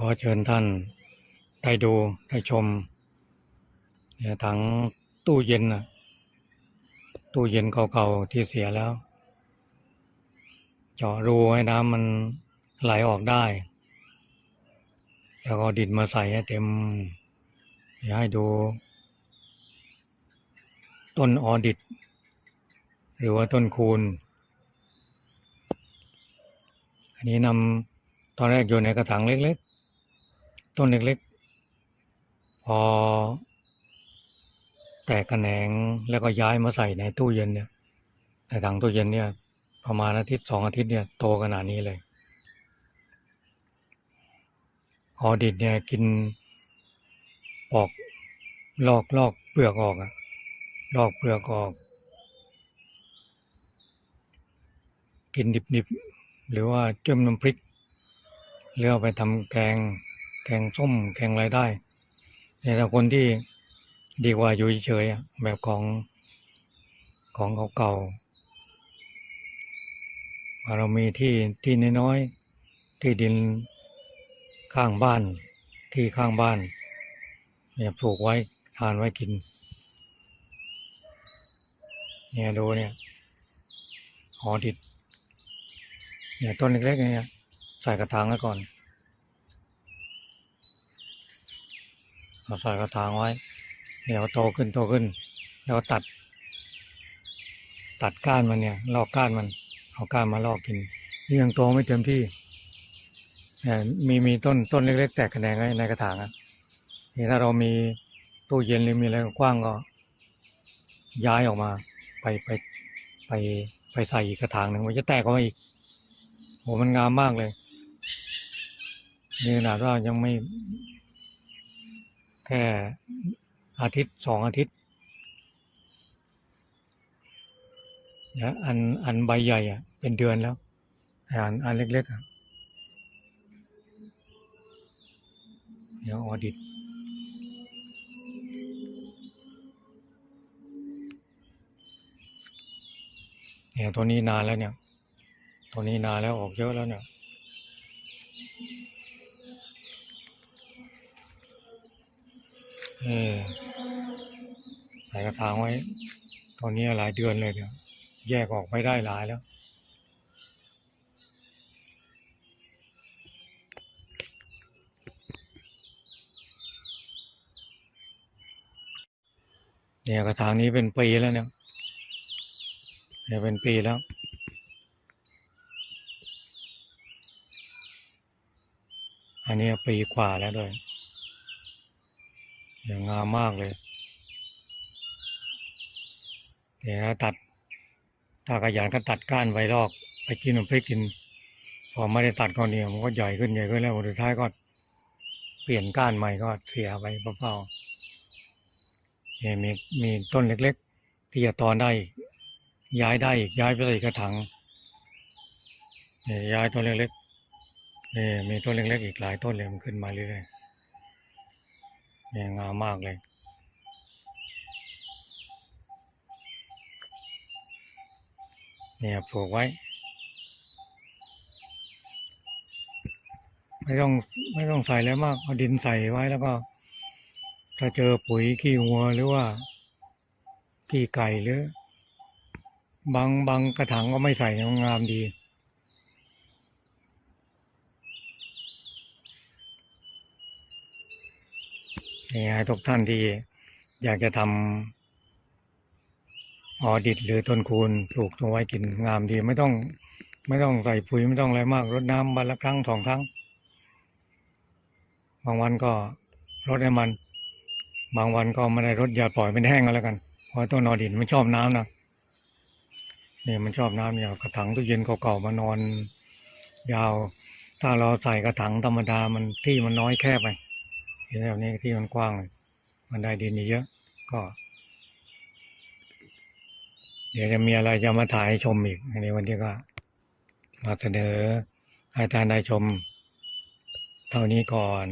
ขอเชิญท่านได้ดูได้ชมเนี่ยถังตู้เย็นนะตู้เย็นเก่าๆที่เสียแล้ว เจาะรูให้น้ำมันไหลออกได้ แล้วก็ดินมาใส่ให้เต็มเดี๋ยวให้ดู ต้นออดิต หรือว่าต้นคูณ อันนี้นำตอนแรกอยู่ในกระถางเล็ก ต้นเล็กๆ พอ แตกกระแหนงแล้วก็ย้ายมาใส่ในตู้เย็นเนี่ยในถังตู้เย็นเนี่ย ประมาณอาทิตย์สองอาทิตย์เนี่ยโตขนาดนี้เลยออดิตเนี่ยกินปอกลอกลอกเปลือกออกอะลอกเปลือกออก กินดิบๆหรือว่าเจิ้มน้ำพริกหรือเอาไปทำแกง แกงส้มแกงอะไรได้แต่ถ้าคนที่ดีกว่าอยู่เฉยๆแบบของของเก่าๆเรามีที่ที่น้อยๆที่ดินข้างบ้านที่ข้างบ้านเนี่ยปลูกไว้ทานไว้กิน เนี่ยดูเนี่ยหอดิดเนี่ยต้นเล็กๆเนี่ยใส่กระถางไว้ก่อน เราใส่กระถางไว้ เดี๋ยวโตขึ้นโตขึ้น แล้วตัด ตัดก้านมันเนี่ย ลอกก้านมัน เอาก้านมาลอกกินยังโตไม่เต็มที่มีมีต้นต้นเล็ก ๆ แตกแขนงไว้ในกระถางอะนี่ถ้าเรามีตู้เย็นหรือมีอะไรกว้างก็ ย้ายออกมา ไปไปไปไปใส่อีกกระถางหนึ่งมันจะแตกออกมาอีกโหมันงามมากเลยนี่ขนาดว่ายังไม่ แค่อาทิตย์สองอาทิตย์นะอันอันใบใหญ่อะเป็นเดือนแล้วอันอันเล็กๆอะเดี๋ยวออดิตเนี่ยตัวนี้นานแล้วเนี่ยตัวนี้นานแล้วออกเยอะแล้วเนี่ย ออใส่กระถางไว้ ตอนนี้หลายเดือนเลยเนี่ยแยกออกไม่ได้หลายแล้วเนี่ยกระถางนี้เป็นปีแล้วเนี่ยเนี่ยเป็นปีแล้ว อันนี้ปีกว่าแล้วด้วย อย่างงามมากเลยเดี๋ยตัด ถ้าขยันก็ตัดก้านไว้ลอก ไปกินน้ำพริกกิน พอไม่ได้ตัดก็เนี่ยมันก็ใหญ่ขึ้นใหญ่ขึ้นแล้วสุดท้ายก็ เปลี่ยนก้านใหม่ก็เสียไปเปล่าๆเนี่ยมีมีต้นเล็ก ๆ ที่จะตอนได้ ย้ายได้อีกย้ายไปใส่กระถางเนี่ยย้ายต้นเล็กๆนี่มีต้นเล็กๆอีกหลายต้นเลยมันขึ้นมาเรื่อยๆ เนี่ยงามมากเลย เนี่ยปลูกไว้ ไม่ต้องไม่ต้องใส่แล้วมากเอาดินใส่ไว้แล้วก็ ถ้าเจอปุ๋ยขี้วัวหรือว่าขี้ไก่หรือบางบางกระถางก็ไม่ใส่งามดี นี่ให้ทุกท่านที่อยากจะทำออดิตหรือต้นคูณปลูกตัวไว้กินงามดีไม่ต้องไม่ต้องใส่ปุ๋ยไม่ต้องอะไรมากรดน้ำวันละครั้งสองครั้ง บางวันก็รดให้มัน บางวันก็ไม่ได้รดอย่าปล่อยเป็นแห้งก็แล้วกันเพราะต้นออดิตมันชอบน้ำนะเนี่ยมันชอบน้ำเนี่ยกระถางตู้เย็นเก่าๆมานอน ยาว ถ้าเราใส่กระถางธรรมดามันที่มันน้อยแค่ไป ที่แบบนี้ที่มันกว้างมันได้ดินเยอะก็ เดี๋ยวจะมีอะไรจะมาถ่ายให้ชมอีกในวันนี้ก็มาเสนอให้ท่านได้ชม เท่านี้ก่อน